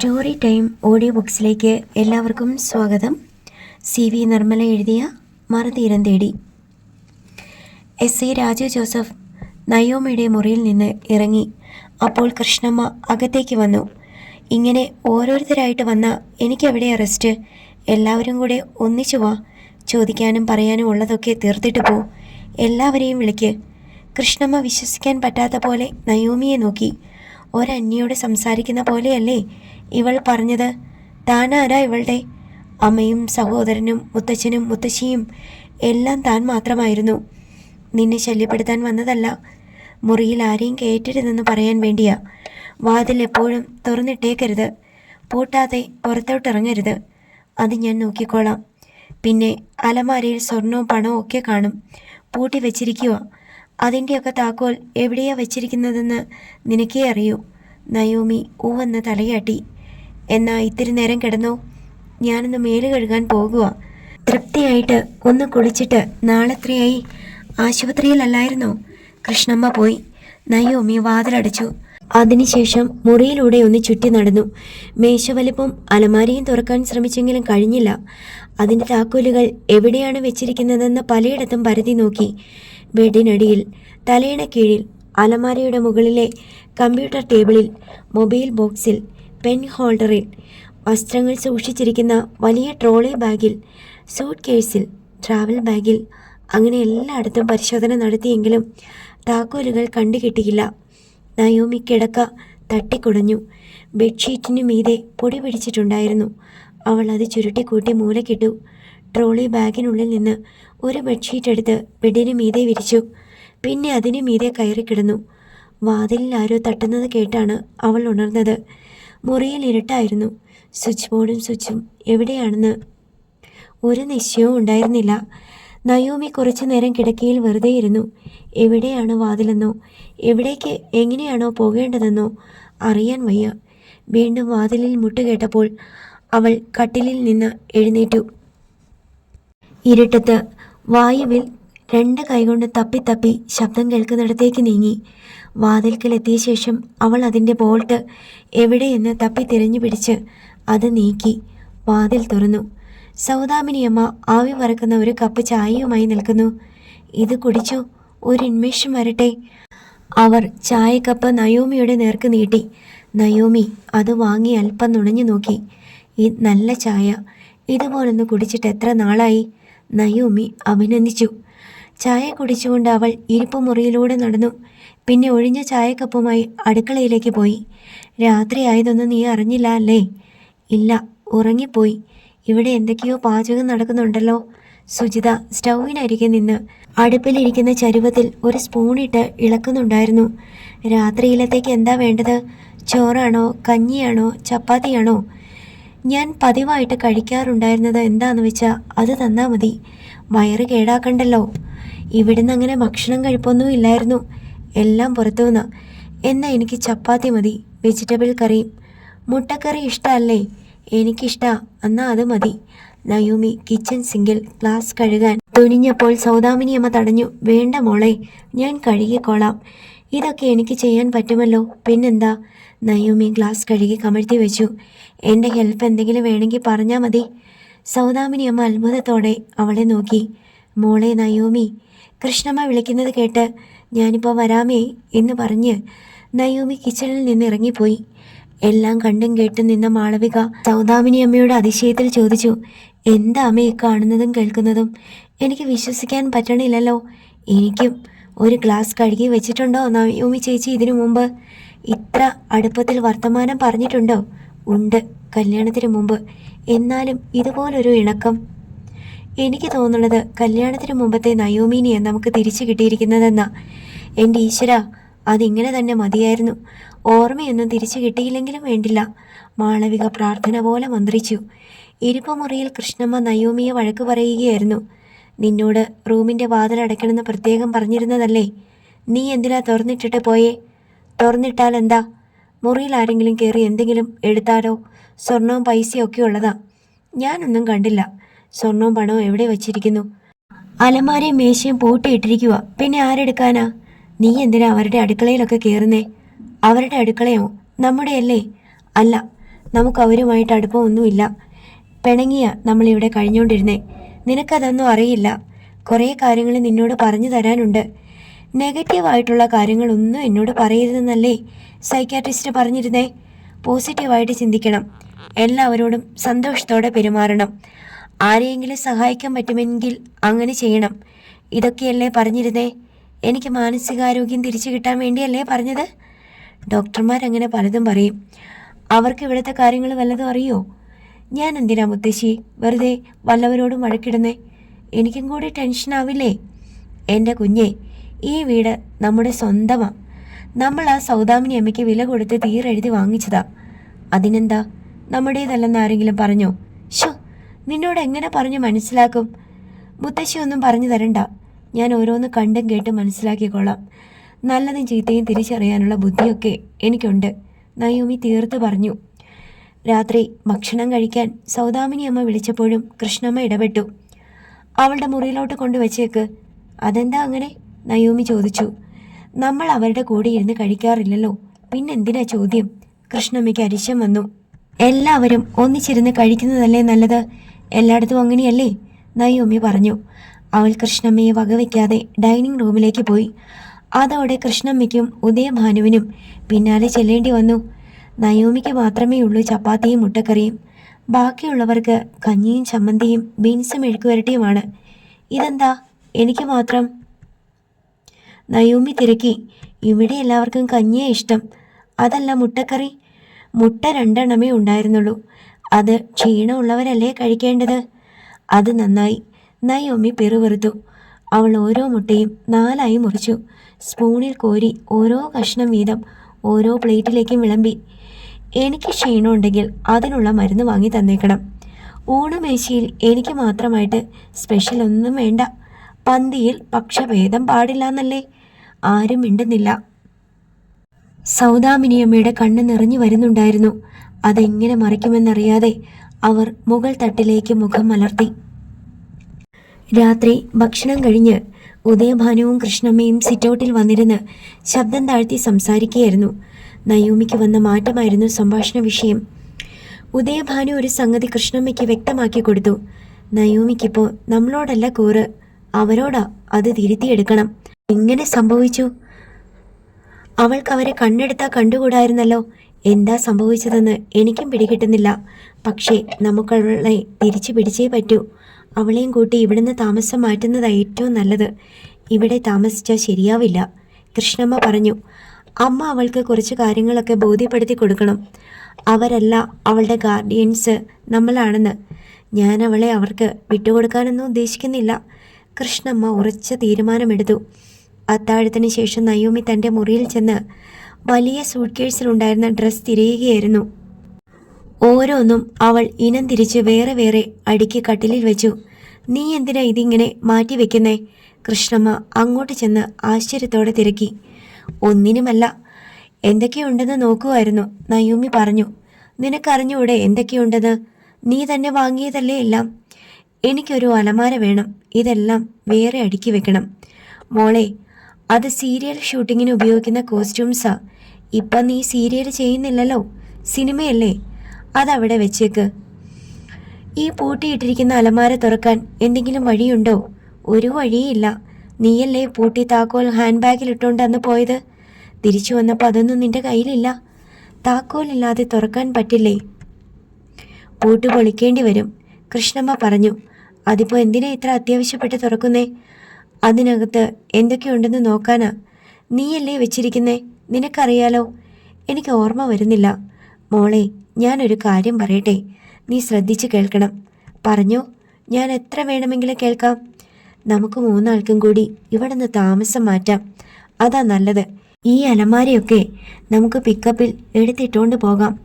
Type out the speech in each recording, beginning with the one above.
Story time audio ബുക്സിലേക്ക് എല്ലാവർക്കും സ്വാഗതം. C V Nirmala എഴുതിയ മറുതീരം തേടി. എസ് എ രാജു ജോസഫ് നയോമയുടെ മുറിയിൽ നിന്ന് ഇറങ്ങി. അപ്പോൾ കൃഷ്ണമ്മ അകത്തേക്ക് വന്നു. ഇങ്ങനെ ഓരോരുത്തരായിട്ട് വന്ന എനിക്കവിടെ അറസ്റ്റ് എല്ലാവരും കൂടെ ഒന്നിച്ചു വാ. ചോദിക്കാനും പറയാനും ഉള്ളതൊക്കെ തീർത്തിട്ട് പോ. എല്ലാവരെയും വിളിക്ക്. കൃഷ്ണമ്മ വിശ്വസിക്കാൻ പറ്റാത്ത പോലെ നയോമിയെ നോക്കി. ഒരന്യയോട് സംസാരിക്കുന്ന പോലെയല്ലേ? ഇവൾ പറഞ്ഞത് താനാരാ ഇവളുടെ? അമ്മയും സഹോദരനും മുത്തച്ഛനും മുത്തശ്ശിയും എല്ലാം താൻ മാത്രമായിരുന്നു. നിന്നെ ശല്യപ്പെടുത്താൻ വന്നതല്ല. മുറിയിൽ ആരെയും കയറ്റരുതെന്ന് പറയാൻ വേണ്ടിയാ. വാതിൽ എപ്പോഴും തുറന്നിട്ടേക്കരുത്. പൂട്ടാതെ പുറത്തോട്ടിറങ്ങരുത് അത് ഞാൻ നോക്കിക്കോളാം. പിന്നെ അലമാരയിൽ സ്വർണവും പണവും ഒക്കെ കാണും. പൂട്ടി വെച്ചിരിക്കുക അതിന്റെയൊക്കെ താക്കോൽ എവിടെയാ വെച്ചിരിക്കുന്നതെന്ന് നിനക്കേ അറിയൂ. നയോമി ഊവെന്ന് തലയാട്ടി. എന്നാ ഇത്തിരി നേരം കിടന്നോ? ഞാനൊന്ന് മേൽ കഴുകാൻ പോകുക തൃപ്തിയായിട്ട് ഒന്ന് കുളിച്ചിട്ട് നാളെത്രയായി? ആശുപത്രിയിലല്ലായിരുന്നോ? കൃഷ്ണമ്മ പോയി. നയോമി വാതിലടച്ചു. അതിനുശേഷം മുറിയിലൂടെ ഒന്ന് ചുറ്റി നടന്നു. മേശവലിപ്പം അലമാരിയും തുറക്കാൻ ശ്രമിച്ചെങ്കിലും കഴിഞ്ഞില്ല. അതിന്റെ താക്കോലുകൾ എവിടെയാണ് വെച്ചിരിക്കുന്നതെന്ന് പലയിടത്തും പരതി നോക്കി. ബെഡിനടിയിൽ തലയിണ കീഴിൽ അലമാരയുടെ മുകളിലെ കമ്പ്യൂട്ടർ ടേബിളിൽ മൊബൈൽ ബോക്സിൽ പെൻ ഹോൾഡറിൽ വസ്ത്രങ്ങൾ സൂക്ഷിച്ചിരിക്കുന്ന വലിയ ട്രോളി ബാഗിൽ സൂട്ട് കേസിൽ ട്രാവൽ ബാഗിൽ അങ്ങനെ എല്ലായിടത്തും പരിശോധന നടത്തിയെങ്കിലും താക്കോലുകൾ കണ്ടുകിട്ടിയില്ല. നയോമി കിടക്ക തട്ടിക്കുടഞ്ഞു. ബെഡ്ഷീറ്റിനു മീതെ പൊടി പിടിച്ചിട്ടുണ്ടായിരുന്നു. അവൾ അത് ചുരുട്ടിക്കൂട്ടി മൂലക്കിട്ടു. ട്രോളി ബാഗിനുള്ളിൽ നിന്ന് ഒരു ബെഡ്ഷീറ്റ് എടുത്ത് ബെഡിന് മീതെ വിരിച്ചു. പിന്നെ അതിനു മീതെ കയറിക്കിടന്നു. വാതിലിൽ ആരോ തട്ടുന്നത് കേട്ടാണ് അവൾ ഉണർന്നത്. മുറിയിൽ ഇരുട്ടായിരുന്നു. സ്വിച്ച് ബോർഡും സ്വിച്ചും എവിടെയാണെന്ന് ഒരു നിശ്ചയവും ഉണ്ടായിരുന്നില്ല. നയോമി കുറച്ചു നേരം കിടക്കയിൽ വെറുതെ ഇരുന്നു. എവിടെയാണ് വാതിലെന്നോ എവിടേക്ക് എങ്ങനെയാണോ പോകേണ്ടതെന്നോ അറിയാൻ വയ്യ. വീണ്ടും വാതിലിൽ മുട്ടുകേട്ടപ്പോൾ അവൾ കട്ടിലിൽ നിന്ന് എഴുന്നേറ്റു. ഇരുട്ടത്ത് വായുവിൽ രണ്ട് കൈകൊണ്ട് തപ്പി തപ്പി ശബ്ദം കേൾക്കുന്നിടത്തേക്ക് നീങ്ങി. വാതിൽക്കൽ എത്തിയ ശേഷം അവൾ അതിന്റെ ബോൾട്ട് എവിടെയെന്ന് തപ്പി തിരഞ്ഞു പിടിച്ച് അത് നീക്കി. വാതിൽ തുറന്നു. സൗദാമിനിയമ്മ ആവി വറക്കുന്ന ഒരു കപ്പ് ചായയുമായി നിൽക്കുന്നു. ഇത് കുടിച്ചോ? ഒരു ഉന്മേഷം വരട്ടെ. അവർ ചായക്കപ്പ് നയോമിയുടെ നേർക്ക് നീട്ടി. നയോമി അത് വാങ്ങി അല്പം നുണഞ്ഞു നോക്കി. ഈ നല്ല ചായ. ഇതുപോലൊന്ന് കുടിച്ചിട്ട് എത്ര നാളായി? നയോമി അഭിനന്ദിച്ചു. ചായ കുടിച്ചുകൊണ്ട് അവൾ ഇരിപ്പുമുറിയിലൂടെ നടന്നു. പിന്നെ ഒഴിഞ്ഞ ചായക്കപ്പുമായി അടുക്കളയിലേക്ക് പോയി. രാത്രിയായതൊന്നും നീ അറിഞ്ഞില്ല അല്ലേ? ഇല്ല ഉറങ്ങിപ്പോയി. ഇവിടെ എന്തൊക്കെയോ പാചകം നടക്കുന്നുണ്ടല്ലോ. സുജിത സ്റ്റൗവിനരികെ നിന്ന് അടുപ്പിലിരിക്കുന്ന ചരുവത്തിൽ ഒരു സ്പൂണിട്ട് ഇളക്കുന്നുണ്ടായിരുന്നു. രാത്രിയിലത്തേക്ക് എന്താ വേണ്ടത്? ചോറാണോ കഞ്ഞിയാണോ ചപ്പാത്തിയാണോ? ഞാൻ പതിവായിട്ട് കഴിക്കാറുണ്ടായിരുന്നത് എന്താണെന്ന് വെച്ചാൽ അത് തന്നാൽ മതി. വയറ് കേടാക്കണ്ടല്ലോ. ഇവിടുന്ന് അങ്ങനെ ഭക്ഷണം കഴിപ്പൊന്നും ഇല്ലായിരുന്നു. എല്ലാം പുറത്തു പുറത്തുനിന്ന്. എന്നാൽ എനിക്ക് ചപ്പാത്തി മതി വെജിറ്റബിൾ കറിയും മുട്ടക്കറി ഇഷ്ടമല്ലേ എനിക്കിഷ്ടാ എന്നാ അത് മതി. നയൂമി കിച്ചൺ സിങ്കിൽ ഗ്ലാസ് കഴുകാൻ തുനിഞ്ഞപ്പോൾ സൗദാമിനിയമ്മ തടഞ്ഞു. വേണ്ട മോളെ ഞാൻ കഴുകിക്കോളാം. ഇതൊക്കെ എനിക്ക് ചെയ്യാൻ പറ്റുമല്ലോ. പിന്നെന്താ? നയൂമി ഗ്ലാസ് കഴുകി കമഴ്ത്തി വെച്ചു. എന്റെ ഹെൽപ്പ് എന്തെങ്കിലും വേണമെങ്കിൽ പറഞ്ഞാൽ മതി. സൗദാമിനി അമ്മ അത്ഭുതത്തോടെ അവളെ നോക്കി. മോളെ നയോമി കൃഷ്ണമ്മ വിളിക്കുന്നത് കേട്ട് ഞാനിപ്പോൾ വരാമേ എന്ന് പറഞ്ഞ് നയോമി കിച്ചണിൽ നിന്ന് ഇറങ്ങിപ്പോയി. എല്ലാം കണ്ടും കേട്ടും നിന്ന മാളവിക സൗദാമിനി അമ്മയുടെ അതിശയത്തിൽ ചോദിച്ചു എന്താ അമ്മ ഈ കാണുന്നതും കേൾക്കുന്നതും? എനിക്ക് വിശ്വസിക്കാൻ പറ്റണില്ലല്ലോ. എനിക്കും ഒരു ഗ്ലാസ് കഴുകി വെച്ചിട്ടുണ്ടോ നയോമി ചേച്ചി ഇതിനു മുമ്പ്? ഇത്ര അടുപ്പത്തിൽ വർത്തമാനം പറഞ്ഞിട്ടുണ്ടോ? ഉണ്ട് കല്യാണത്തിന് മുമ്പ്. എന്നാലും ഇതുപോലൊരു ഇണക്കം എനിക്ക് തോന്നുന്നത് കല്യാണത്തിന് മുമ്പത്തെ നയോമീനിയെ നമുക്ക് തിരിച്ചു കിട്ടിയിരിക്കുന്നതെന്നാ. എന്റെ ഈശ്വര അതിങ്ങനെ തന്നെ മതിയായിരുന്നു. ഓർമ്മയൊന്നും തിരിച്ചു കിട്ടിയില്ലെങ്കിലും വേണ്ടില്ല. മാളവിക പ്രാർത്ഥന പോലെ മന്ത്രിച്ചു. ഇരിപ്പുമുറിയിൽ കൃഷ്ണമ്മ നയോമിയെ വഴക്ക് പറയുകയായിരുന്നു. നിന്നോട് റൂമിന്റെ വാതിലടയ്ക്കണമെന്ന് പ്രത്യേകം പറഞ്ഞിരുന്നതല്ലേ? നീ എന്തിനാ തുറന്നിട്ടിട്ട് പോയേ? തുറന്നിട്ടാൽ എന്താ? മുറിയിൽ ആരെങ്കിലും കയറി എന്തെങ്കിലും എടുത്താലോ? സ്വർണവും പൈസയും ഒക്കെ ഉള്ളതാ. ഞാനൊന്നും കണ്ടില്ല. സ്വർണവും പണവും എവിടെ വച്ചിരിക്കുന്നു? അലമാരയും മേശയും പൂട്ടിയിട്ടിരിക്കുക പിന്നെ ആരെടുക്കാനാ? നീ എന്തിനാ അവരുടെ അടുക്കളയിലൊക്കെ കയറുന്നേ അവരുടെ അടുക്കളയോ? നമ്മുടെയല്ലേ? അല്ല നമുക്ക് അവരുമായിട്ട് അടുപ്പമൊന്നുമില്ല. പിണങ്ങിയ നമ്മളിവിടെ കഴിഞ്ഞുകൊണ്ടിരുന്നേ നിനക്കതൊന്നും അറിയില്ല. കുറേ കാര്യങ്ങൾ നിന്നോട് പറഞ്ഞു തരാനുണ്ട്. നെഗറ്റീവായിട്ടുള്ള കാര്യങ്ങളൊന്നും എന്നോട് പറയരുതെന്നല്ലേ സൈക്കാട്രിസ്റ്റ് പറഞ്ഞിരുന്നേ? പോസിറ്റീവായിട്ട് ചിന്തിക്കണം. എല്ലാവരോടും സന്തോഷത്തോടെ പെരുമാറണം. ആരെയെങ്കിലും സഹായിക്കാൻ പറ്റുമെങ്കിൽ അങ്ങനെ ചെയ്യണം. ഇതൊക്കെയല്ലേ പറഞ്ഞിരുന്നേ? എനിക്ക് മാനസികാരോഗ്യം തിരിച്ചു കിട്ടാൻ വേണ്ടിയല്ലേ പറഞ്ഞത്? ഡോക്ടർമാരങ്ങനെ പലതും പറയും. അവർക്ക് ഇവിടുത്തെ കാര്യങ്ങൾ വല്ലതും അറിയോ? ഞാൻ എന്തിനാ മുത്തശ്ശി? വെറുതെ വല്ലവരോടും വഴക്കിടുന്നേ? എനിക്കും കൂടി ടെൻഷനാവില്ലേ എന്റെ കുഞ്ഞെ ഈ വീട് നമ്മുടെ സ്വന്തമാ. നമ്മൾ ആ സൗദാമിനി അമ്മയ്ക്ക് വില കൊടുത്ത് തീരെഴുതി വാങ്ങിച്ചതാ. അതിനെന്താ? നമ്മുടേതല്ലെന്ന് ആരെങ്കിലും പറഞ്ഞോ? നിന്നോട് എങ്ങനെ പറഞ്ഞു മനസ്സിലാക്കും? മുത്തശ്ശി ഒന്നും പറഞ്ഞു തരണ്ട. ഞാൻ ഓരോന്ന് കണ്ടും കേട്ടും മനസ്സിലാക്കിക്കൊള്ളാം നല്ലതും ചീത്തയും തിരിച്ചറിയാനുള്ള ബുദ്ധിയൊക്കെ എനിക്കുണ്ട്. നയോമി തീർത്ത് പറഞ്ഞു. രാത്രി ഭക്ഷണം കഴിക്കാൻ സൗദാമിനി അമ്മ വിളിച്ചപ്പോഴും കൃഷ്ണമ്മ ഇടപെട്ടു. അവളുടെ മുറിയിലോട്ട് കൊണ്ടുവച്ചേക്ക്. അതെന്താ അങ്ങനെ? നയോമി ചോദിച്ചു. നമ്മൾ അവരുടെ കൂടെ ഇരുന്ന് കഴിക്കാറില്ലല്ലോ. പിന്നെന്തിനാ ചോദ്യം? കൃഷ്ണമ്മയ്ക്ക് അരിശം വന്നു. എല്ലാവരും ഒന്നിച്ചിരുന്ന് കഴിക്കുന്നതല്ലേ നല്ലത്? എല്ലായിടത്തും അങ്ങനെയല്ലേ? നയോമി പറഞ്ഞു. അവൾ കൃഷ്ണമ്മയെ വകവയ്ക്കാതെ ഡൈനിങ് റൂമിലേക്ക് പോയി. അതോടെ കൃഷ്ണമ്മയ്ക്കും ഉദയഭാനുവിനും പിന്നാലെ ചെല്ലേണ്ടി വന്നു. നയോമിക്ക് മാത്രമേ ഉള്ളൂ ചപ്പാത്തിയും മുട്ടക്കറിയും. ബാക്കിയുള്ളവർക്ക് കഞ്ഞിയും ചമ്മന്തിയും ബീൻസും മെഴുക്കുവരട്ടിയുമാണ്. ഇതെന്താ? എനിക്ക് മാത്രം. നയോമി തിരക്കി. ഇവിടെ എല്ലാവർക്കും കഞ്ഞിയേ ഇഷ്ടം. അതല്ല മുട്ടക്കറി. മുട്ട രണ്ടെണ്ണമേ ഉണ്ടായിരുന്നുള്ളൂ. അത് ക്ഷീണമുള്ളവരല്ലേ കഴിക്കേണ്ടത്? അത് നന്നായി. നയോമി പിറുവിറുത്തു അവൾ ഓരോ മുട്ടയും നാലായി മുറിച്ചു. സ്പൂണിൽ കോരി ഓരോ കഷ്ണം വീതം ഓരോ പ്ലേറ്റിലേക്കും വിളമ്പി. എനിക്ക് ക്ഷീണമുണ്ടെങ്കിൽ അതിനുള്ള മരുന്ന് വാങ്ങി തന്നേക്കണം. ഊണമേശയിൽ എനിക്ക് മാത്രമായിട്ട് സ്പെഷ്യൽ ഒന്നും വേണ്ട. പന്തിയിൽ പക്ഷഭേദം പാടില്ല എന്നല്ലേ ആരും മിണ്ടുന്നില്ല. സൗദാമിനിയമ്മയുടെ കണ്ണ് നിറഞ്ഞു വരുന്നുണ്ടായിരുന്നു. അതെങ്ങനെ മറിക്കുമെന്നറിയാതെ അവർ മുകൾ തട്ടിലേക്ക് മുഖം മലർത്തി. രാത്രി ഭക്ഷണം കഴിഞ്ഞ് ഉദയഭാനുവും കൃഷ്ണമ്മയും സിറ്റൗട്ടിൽ വന്നിരുന്ന് ശബ്ദം താഴ്ത്തി സംസാരിക്കുകയായിരുന്നു. നയോമിക്ക് വന്ന മാറ്റമായിരുന്നു സംഭാഷണ വിഷയം. ഉദയഭാനു ഒരു സംഗതി കൃഷ്ണമ്മയ്ക്ക് വ്യക്തമാക്കി കൊടുത്തു. നയോമിക്കിപ്പോൾ നമ്മളോടല്ല കൂറ്. അവരോടാ അത് തിരുത്തിയെടുക്കണം. എങ്ങനെ സംഭവിച്ചു. അവൾക്ക് അവരെ കണ്ണെടുത്താൽ കണ്ടുകൂടായിരുന്നല്ലോ. എന്താ സംഭവിച്ചതെന്ന് എനിക്കും പിടികിട്ടുന്നില്ല. പക്ഷേ നമുക്കവളെ തിരിച്ചു പിടിച്ചേ പറ്റൂ. അവളെയും കൂട്ടി ഇവിടുന്ന് താമസം മാറ്റുന്നത് ഏറ്റവും നല്ലത്. ഇവിടെ താമസിച്ചാൽ ശരിയാവില്ല. കൃഷ്ണമ്മ പറഞ്ഞു അമ്മ അവൾക്ക് കുറച്ച് കാര്യങ്ങളൊക്കെ ബോധ്യപ്പെടുത്തി കൊടുക്കണം. അവരല്ല അവളുടെ ഗാർഡിയൻസ് നമ്മളാണെന്ന്. ഞാൻ അവളെ അവർക്ക് വിട്ടുകൊടുക്കാനൊന്നും ഉദ്ദേശിക്കുന്നില്ല. കൃഷ്ണമ്മ ഉറച്ച തീരുമാനമെടുത്തു. അത്താഴത്തിന് ശേഷം നയോമി തന്റെ മുറിയിൽ ചെന്ന് വലിയ സൂട്ട് കേസിലുണ്ടായിരുന്ന ഡ്രസ്സ് തിരയുകയായിരുന്നു. ഓരോന്നും അവൾ ഇനം തിരിച്ച് വേറെ വേറെ അടുക്കി കട്ടിലിൽ വെച്ചു. നീ എന്തിനാ ഇതിങ്ങനെ മാറ്റി വെക്കുന്നേ? കൃഷ്ണമ്മ അങ്ങോട്ട് ചെന്ന് ആശ്ചര്യത്തോടെ തിരക്കി. ഒന്നിനുമല്ല. എന്തൊക്കെയുണ്ടെന്ന് നോക്കുമായിരുന്നു നയൂമി പറഞ്ഞു. നിനക്കറിഞ്ഞൂടെ എന്തൊക്കെയുണ്ടെന്ന്? നീ തന്നെ വാങ്ങിയതല്ലേ എല്ലാം? എനിക്കൊരു അലമാര വേണം. ഇതെല്ലാം വേറെ അടുക്കി വെക്കണം. മോളെ അത് സീരിയൽ ഷൂട്ടിങ്ങിന് ഉപയോഗിക്കുന്ന കോസ്റ്റ്യൂംസാ. ഇപ്പം നീ സീരിയൽ ചെയ്യുന്നില്ലല്ലോ? സിനിമയല്ലേ? അതവിടെ വെച്ചേക്ക്. ഈ പൂട്ടിയിട്ടിരിക്കുന്ന അലമാര തുറക്കാൻ എന്തെങ്കിലും വഴിയുണ്ടോ? ഒരു വഴിയില്ല. നീയല്ലേ പൂട്ടി താക്കോൽ ഹാൻഡ് ബാഗിൽ ഇട്ടുകൊണ്ട് അന്ന് പോയത്? തിരിച്ചു വന്നപ്പോൾ അതൊന്നും നിന്റെ കയ്യിലില്ല. താക്കോലില്ലാതെ തുറക്കാൻ പറ്റില്ലേ? പൂട്ട് പൊളിക്കേണ്ടി വരും. കൃഷ്ണമ്മ പറഞ്ഞു അതിപ്പോൾ എന്തിനാ ഇത്ര അത്യാവശ്യപ്പെട്ട് തുറക്കുന്നേ? അതിനകത്ത് എന്തൊക്കെയുണ്ടെന്ന് നോക്കാനാ. നീയല്ലേ വെച്ചിരിക്കുന്നേ? നിനക്കറിയാലോ. എനിക്ക് ഓർമ്മ വരുന്നില്ല. മോളെ ഞാനൊരു കാര്യം പറയട്ടെ. നീ ശ്രദ്ധിച്ച് കേൾക്കണം. പറഞ്ഞു ഞാൻ എത്ര വേണമെങ്കിലും കേൾക്കാം. നമുക്ക് മൂന്നാൾക്കും കൂടി ഇവിടെ നിന്ന് താമസം മാറ്റാം. അതാ നല്ലത്. ഈ അലമാരയൊക്കെ നമുക്ക് പിക്കപ്പിൽ എടുത്തിട്ടുകൊണ്ട് പോകാം.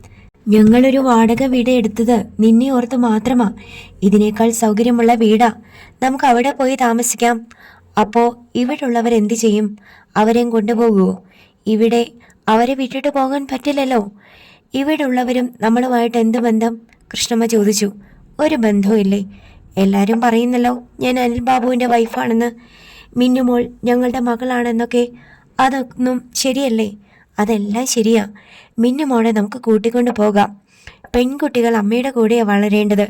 ഞങ്ങളൊരു വാടക വീട് എടുത്തത് നിന്നെ ഓർത്ത് മാത്രമാ. ഇതിനേക്കാൾ സൗകര്യമുള്ള വീടാ. നമുക്ക് അവിടെ പോയി താമസിക്കാം. അപ്പോ ഇവിടുള്ളവർ എന്ത് ചെയ്യും? അവരെയും കൊണ്ടുപോകുമോ ഇവിടെ അവരെ വിട്ടിട്ട് പോകാൻ പറ്റില്ലല്ലോ. ഇവിടുള്ളവരും നമ്മളുമായിട്ട് എന്ത് ബന്ധം? കൃഷ്ണമ്മ ചോദിച്ചു. ഒരു ബന്ധവും ഇല്ലേ? എല്ലാവരും പറയുന്നല്ലോ ഞാൻ അനിൽ ബാബുവിന്റെ വൈഫാണെന്ന്. മിന്നുമോൾ ഞങ്ങളുടെ മകളാണെന്നൊക്കെ. അതൊന്നും ശരിയല്ലേ? അതെല്ലാം ശരിയാ. മിന്നുമോളെ നമുക്ക് കൂട്ടിക്കൊണ്ട് പോകാം. പെൺകുട്ടികൾ അമ്മയുടെ കൂടെയാണ് വളരേണ്ടത്.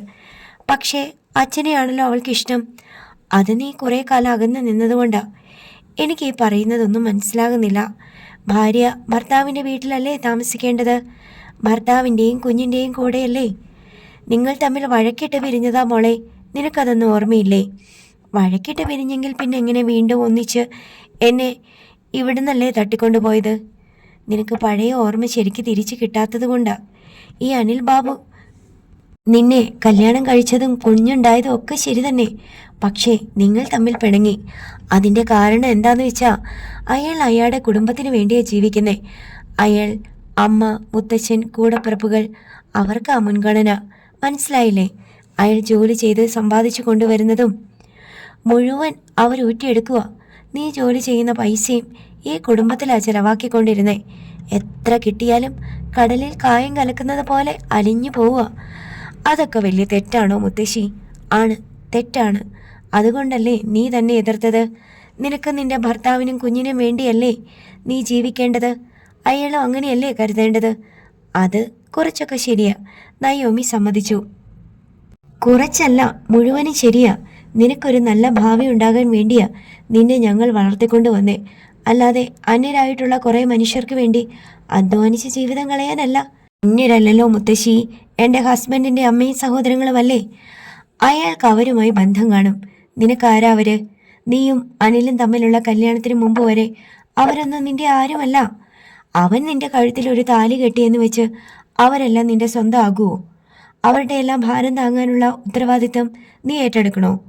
പക്ഷേ അച്ഛനെയാണല്ലോ അവൾക്ക് ഇഷ്ടം അത് നീ കുറേ കാലം അകന്ന് നിന്നതുകൊണ്ടാ. എനിക്ക് ഈ പറയുന്നതൊന്നും മനസ്സിലാകുന്നില്ല. ഭാര്യ ഭർത്താവിന്റെ വീട്ടിലല്ലേ താമസിക്കേണ്ടത്? ഭർത്താവിന്റെയും കുഞ്ഞിന്റെയും കൂടെയല്ലേ? നിങ്ങൾ തമ്മിൽ വഴക്കിട്ട് പിരിഞ്ഞതാ മോളെ. നിനക്കതൊന്നും ഓർമ്മയില്ലേ? വഴക്കിട്ട് പിരിഞ്ഞെങ്കിൽ പിന്നെ എങ്ങനെ വീണ്ടും ഒന്നിച്ച് എന്നെ ഇവിടുന്നല്ലേ തട്ടിക്കൊണ്ടുപോയത് നിനക്ക് പഴയ ഓർമ്മ ശരിക്ക് തിരിച്ചു കിട്ടാത്തത് ഈ അനിൽ ബാബു നിന്നെ കല്യാണം കഴിച്ചതും കുഞ്ഞുണ്ടായതും ഒക്കെ ശരി തന്നെ. പക്ഷേ നിങ്ങൾ തമ്മിൽ പിണങ്ങി. അതിന്റെ കാരണം എന്താന്ന് വെച്ചാൽ അയാൾ അയാളുടെ കുടുംബത്തിന് വേണ്ടിയാണ് ജീവിക്കുന്നത് അയാൾ അമ്മ മുത്തച്ഛൻ കൂടപ്പിറപ്പുകൾ അവർക്ക് ആ മുൻഗണന. മനസ്സിലായില്ലേ? അയാൾ ജോലി ചെയ്ത് സമ്പാദിച്ചു കൊണ്ടുവരുന്നതും. മുഴുവൻ അവർ ഊറ്റിയെടുക്കുക നീ ജോലി ചെയ്യുന്ന പൈസയും ഈ കുടുംബത്തിലാ ചെലവാക്കിക്കൊണ്ടിരുന്നേ. എത്ര കിട്ടിയാലും കടലിൽ കായം കലക്കുന്നത് പോലെ അലിഞ്ഞു പോവുക അതൊക്കെ വലിയ തെറ്റാണോ മുത്തശ്ശി? ആണ് തെറ്റാണ്. അതുകൊണ്ടല്ലേ നീ തന്നെ എതിർത്തത്? നിനക്ക് നിന്റെ ഭർത്താവിനും കുഞ്ഞിനും വേണ്ടിയല്ലേ നീ ജീവിക്കേണ്ടത്? അയാളും അങ്ങനെയല്ലേ കരുതേണ്ടത്? അത് കുറച്ചൊക്കെ ശരിയാ. നയോമി സമ്മതിച്ചു. കുറച്ചല്ല മുഴുവനും ശരിയാ. നിനക്കൊരു നല്ല ഭാവി ഉണ്ടാകാൻ വേണ്ടിയാ നിന്നെ ഞങ്ങൾ വളർത്തിക്കൊണ്ട് വന്നേ. അല്ലാതെ അന്യരായിട്ടുള്ള കുറേ മനുഷ്യർക്ക് വേണ്ടി അധ്വാനിച്ച് ജീവിതം കളയാനല്ല. അന്യരല്ലല്ലോ മുത്തശ്ശി. എന്റെ ഹസ്ബൻഡിന്റെ അമ്മയും സഹോദരങ്ങളുമല്ലേ? അയാൾക്ക് അവരുമായി ബന്ധം കാണും. നിനക്കാരാ അവർ? നീയും അനിലും തമ്മിലുള്ള കല്യാണത്തിന് മുമ്പ് വരെ അവരൊന്നും നിന്റെ ആരുമല്ല. അവൻ നിന്റെ കഴുത്തിൽ ഒരു താലി കെട്ടിയെന്ന് വെച്ച് അവരെല്ലാം നിന്റെ സ്വന്തം ആകുമോ അവരുടെ എല്ലാം ഭാരം താങ്ങാനുള്ള ഉത്തരവാദിത്തം നീ ഏറ്റെടുക്കണോ?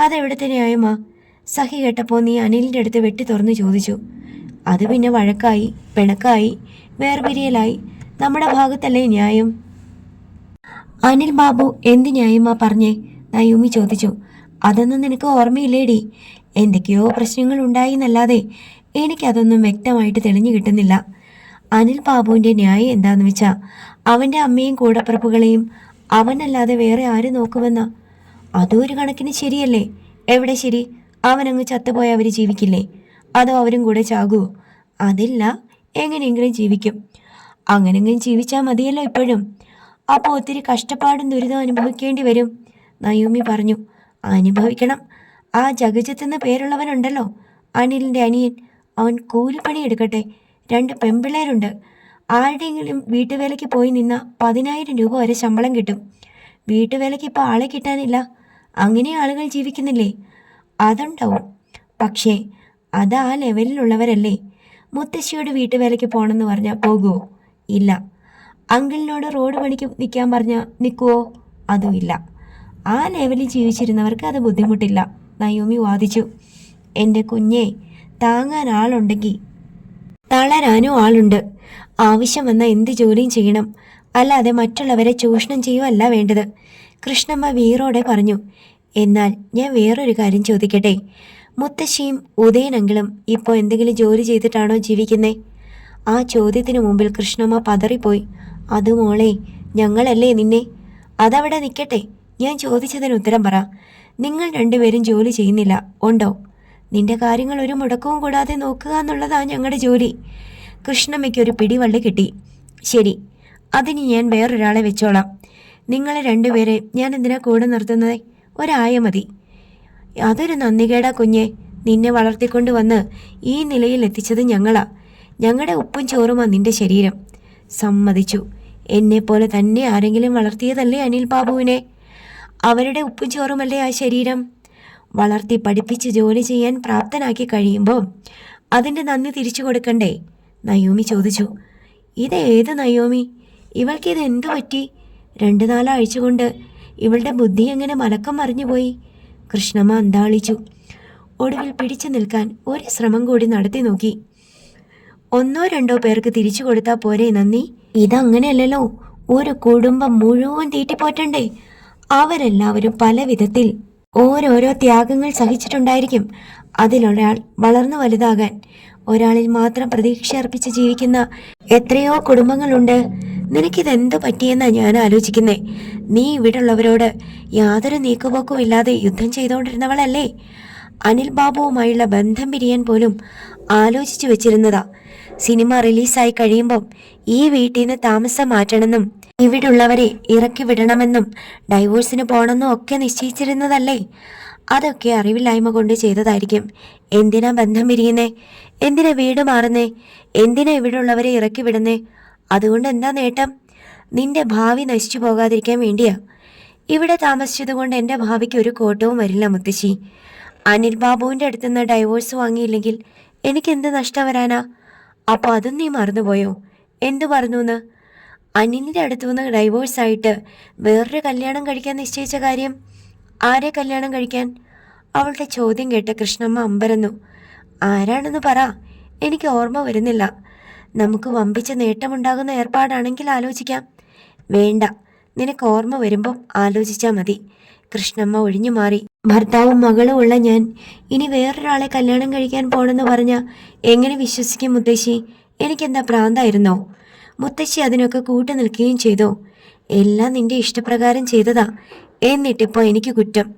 അതെവിടുത്തെ ന്യായമാ? സഹി കേട്ടപ്പോൾ നീ അനിലിന്റെ അടുത്ത് വെട്ടി തുറന്നു ചോദിച്ചു. അത് പിന്നെ വഴക്കായി പിണക്കായി വേർപിരിയലായി. നമ്മുടെ ഭാഗത്തല്ലേ ന്യായം? അനിൽ ബാബു എന്ത് ന്യായമാ പറഞ്ഞേ? നയൂമി ചോദിച്ചു. അതൊന്നും നിനക്ക് ഓർമ്മയില്ലേടി? എന്തൊക്കെയോ പ്രശ്നങ്ങൾ ഉണ്ടായി എന്നല്ലാതെ എനിക്കതൊന്നും വ്യക്തമായിട്ട് തെളിഞ്ഞു കിട്ടുന്നില്ല. അനിൽ ബാബുവിന്റെ ന്യായം എന്താന്ന് വെച്ചാൽ അവന്റെ അമ്മയും കൂടപ്പിറപ്പുകളെയും അവനല്ലാതെ വേറെ ആര് നോക്കുമെന്ന? അതും ഒരു കണക്കിന് ശരിയല്ലേ? എവിടെ ശരി? അവനങ്ങ് ചത്തുപോയ അവർ ജീവിക്കില്ലേ? അതോ അവരും കൂടെ ചാകുമോ അതില്ല എങ്ങനെയെങ്കിലും ജീവിക്കും. അങ്ങനെങ്കിലും ജീവിച്ചാൽ മതിയല്ലോ ഇപ്പോഴും. അപ്പോൾ ഒത്തിരി കഷ്ടപ്പാടും ദുരിതം അനുഭവിക്കേണ്ടി വരും. നയൂമി പറഞ്ഞു അനുഭവിക്കണം. ആ ജഗജത്ത് എന്ന പേരുള്ളവനുണ്ടല്ലോ. അനിലിന്റെ അനിയൻ. അവൻ കൂലിപ്പണി എടുക്കട്ടെ. രണ്ട് പെൺപിള്ളേരുണ്ട് ആരുടെയെങ്കിലും വീട്ടുവേലയ്ക്ക് പോയി നിന്ന പതിനായിരം രൂപ വരെ ശമ്പളം കിട്ടും. വീട്ടുവേലയ്ക്ക് ഇപ്പോൾ ആളെ കിട്ടാനില്ല. അങ്ങനെ ആളുകൾ ജീവിക്കുന്നില്ലേ? അതുണ്ടാവും. പക്ഷേ അത് ആ ലെവലിലുള്ളവരല്ലേ? മുത്തശ്ശിയോട് വീട്ടുവേലയ്ക്ക് പോകണമെന്ന് പറഞ്ഞാൽ പോകുമോ ഇല്ല. അങ്കിളിനോട് റോഡ് പണിക്ക് നിൽക്കാൻ പറഞ്ഞാൽ നിൽക്കുവോ അതുമില്ല ആ ലെവലിൽ ജീവിച്ചിരുന്നവർക്ക് അത് ബുദ്ധിമുട്ടില്ല. നയോമി വാദിച്ചു. എന്റെ കുഞ്ഞെ താങ്ങാൻ ആളുണ്ടെങ്കിൽ തളരാനും ആളുണ്ട്. ആവശ്യം വന്ന എന്ത് ജോലിയും ചെയ്യണം. അല്ലാതെ മറ്റുള്ളവരെ ചൂഷണം ചെയ്യുകയല്ല വേണ്ടത്. കൃഷ്ണമ്മ വീറോടെ പറഞ്ഞു. എന്നാൽ ഞാൻ വേറൊരു കാര്യം ചോദിക്കട്ടെ? മുത്തശ്ശിയും ഉദയനെങ്കിലും ഇപ്പോൾ എന്തെങ്കിലും ജോലി ചെയ്തിട്ടാണോ ജീവിക്കുന്നേ? ആ ചോദ്യത്തിന് മുമ്പിൽ കൃഷ്ണമ്മ പതറിപ്പോയി. അത് മോളെ ഞങ്ങളല്ലേ നിന്നെ? അതവിടെ നിൽക്കട്ടെ ഞാൻ ചോദിച്ചതിന് ഉത്തരം പറ. നിങ്ങൾ രണ്ടുപേരും ജോലി ചെയ്യുന്നില്ല ഉണ്ടോ? നിന്റെ കാര്യങ്ങൾ ഒരു മുടക്കവും കൂടാതെ നോക്കുക എന്നുള്ളതാണ് ഞങ്ങളുടെ ജോലി. കൃഷ്ണമ്മയ്ക്ക് ഒരു പിടിവള്ളി കിട്ടി. ശരി അതിന് ഞാൻ വേറൊരാളെ വെച്ചോളാം. നിങ്ങളെ രണ്ടുപേരെ ഞാൻ എന്തിനാ കൂടെ നിർത്തുന്നത്? ഒരായ മതി. അതൊരു നന്ദികേടാ കുഞ്ഞെ. നിന്നെ വളർത്തിക്കൊണ്ട് വന്ന് ഈ നിലയിൽ എത്തിച്ചത് ഞങ്ങളാ. ഞങ്ങളുടെ ഉപ്പും ചോറുമാ നിന്റെ ശരീരം. സമ്മതിച്ചു. എന്നെപ്പോലെ തന്നെ ആരെങ്കിലും വളർത്തിയതല്ലേ അനിൽ ബാബുവിനെ? അവരുടെ ഉപ്പും ചോറുമല്ലേ ആ ശരീരം? വളർത്തി പഠിപ്പിച്ച് ജോലി ചെയ്യാൻ പ്രാപ്തനാക്കി കഴിയുമ്പോൾ അതിന്റെ നന്ദി തിരിച്ചു കൊടുക്കണ്ടേ? നയോമി ചോദിച്ചു. ഇത് ഏത് നയോമി? ഇവൾക്ക് ഇത് എന്തു പറ്റി? രണ്ടു നാലാഴ്ച കൊണ്ട് ഇവളുടെ ബുദ്ധി എങ്ങനെ മലക്കം മറിഞ്ഞുപോയി കൃഷ്ണമ്മ അന്താളിച്ചു. ഒടുവിൽ പിടിച്ചു നിൽക്കാൻ ഒരു ശ്രമം കൂടി നടത്തി നോക്കി. ഒന്നോ രണ്ടോ പേർക്ക് തിരിച്ചു കൊടുത്താൽ പോരെ നന്ദി. ഇതങ്ങനെയല്ലല്ലോ. ഒരു കുടുംബം മുഴുവൻ തീറ്റിപ്പോറ്റണ്ടേ അവരെല്ലാവരും പല വിധത്തിൽ ഓരോരോ ത്യാഗങ്ങൾ സഹിച്ചിട്ടുണ്ടായിരിക്കും. അതിലൊരാൾ വളർന്നു വലുതാകാൻ ഒരാളിൽ മാത്രം പ്രതീക്ഷ അർപ്പിച്ച് ജീവിക്കുന്ന എത്രയോ കുടുംബങ്ങളുണ്ട്. നിനക്കിതെന്ത് പറ്റിയെന്നാ ഞാൻ ആലോചിക്കുന്നേ? നീ ഇവിടുള്ളവരോട് യാതൊരു നീക്കുപോക്കും ഇല്ലാതെ യുദ്ധം ചെയ്തുകൊണ്ടിരുന്നവളല്ലേ അനിൽ ബാബുവുമായുള്ള ബന്ധം പിരിയാൻ പോലും ആലോചിച്ചു വെച്ചിരുന്നതാ. സിനിമ റിലീസായി കഴിയുമ്പോൾ ഈ വീട്ടിൽ നിന്ന് താമസം മാറ്റണമെന്നും ഇവിടുള്ളവരെ ഇറക്കി വിടണമെന്നും ഡൈവോഴ്സിന് പോകണമെന്നും ഒക്കെ നിശ്ചയിച്ചിരുന്നതല്ലേ? അതൊക്കെ അറിവില്ലായ്മ കൊണ്ട് ചെയ്തതായിരിക്കും. എന്തിനാ ബന്ധം പിരിയുന്നേ? എന്തിനാ വീട് മാറുന്നേ? എന്തിനാ ഇവിടുള്ളവരെ ഇറക്കി വിടുന്നേ? അതുകൊണ്ട് എന്താ നേട്ടം? നിന്റെ ഭാവി നശിച്ചു പോകാതിരിക്കാൻ വേണ്ടിയാ. ഇവിടെ താമസിച്ചതുകൊണ്ട് എന്റെ ഭാവിക്ക് ഒരു കോട്ടവും വരില്ല മുത്തശ്ശി. അനിൽ ബാബുവിന്റെ അടുത്തുനിന്ന് ഡൈവോഴ്സ് വാങ്ങിയില്ലെങ്കിൽ എനിക്ക് എന്ത് നഷ്ടം വരാനാ? അപ്പോൾ അതും നീ മറന്നുപോയോ? എന്തു പറഞ്ഞു എന്ന് അനിലിന്റെ അടുത്തുനിന്ന് ഡൈവോഴ്സ് ആയിട്ട് വേറൊരു കല്യാണം കഴിക്കാൻ നിശ്ചയിച്ച കാര്യം? ആരെ കല്യാണം കഴിക്കാൻ? അവളുടെ ചോദ്യം കേട്ട് കൃഷ്ണമ്മ അമ്പരന്നു. ആരാണെന്ന് പറ. എനിക്ക് ഓർമ്മ വരുന്നില്ല. നമുക്ക് വമ്പിച്ച നേട്ടമുണ്ടാകുന്ന ഏർപ്പാടാണെങ്കിൽ ആലോചിക്കാം. വേണ്ട. നിനക്ക് ഓർമ്മ വരുമ്പോൾ ആലോചിച്ചാൽ മതി. കൃഷ്ണമ്മ ഒഴിഞ്ഞു മാറി. ഭർത്താവും മകളും ഉള്ള ഞാൻ ഇനി വേറൊരാളെ കല്യാണം കഴിക്കാൻ പോണെന്ന് പറഞ്ഞ എങ്ങനെ വിശ്വസിക്കും മുത്തശ്ശി? എനിക്കെന്താ പ്രാന്തായിരുന്നോ? മുത്തശ്ശി അതിനൊക്കെ കൂട്ടു നിൽക്കുകയും ചെയ്തു. എല്ലാം നിന്റെ ഇഷ്ടപ്രകാരം ചെയ്തതാ. എന്നിട്ടിപ്പോൾ എനിക്ക് കുറ്റം.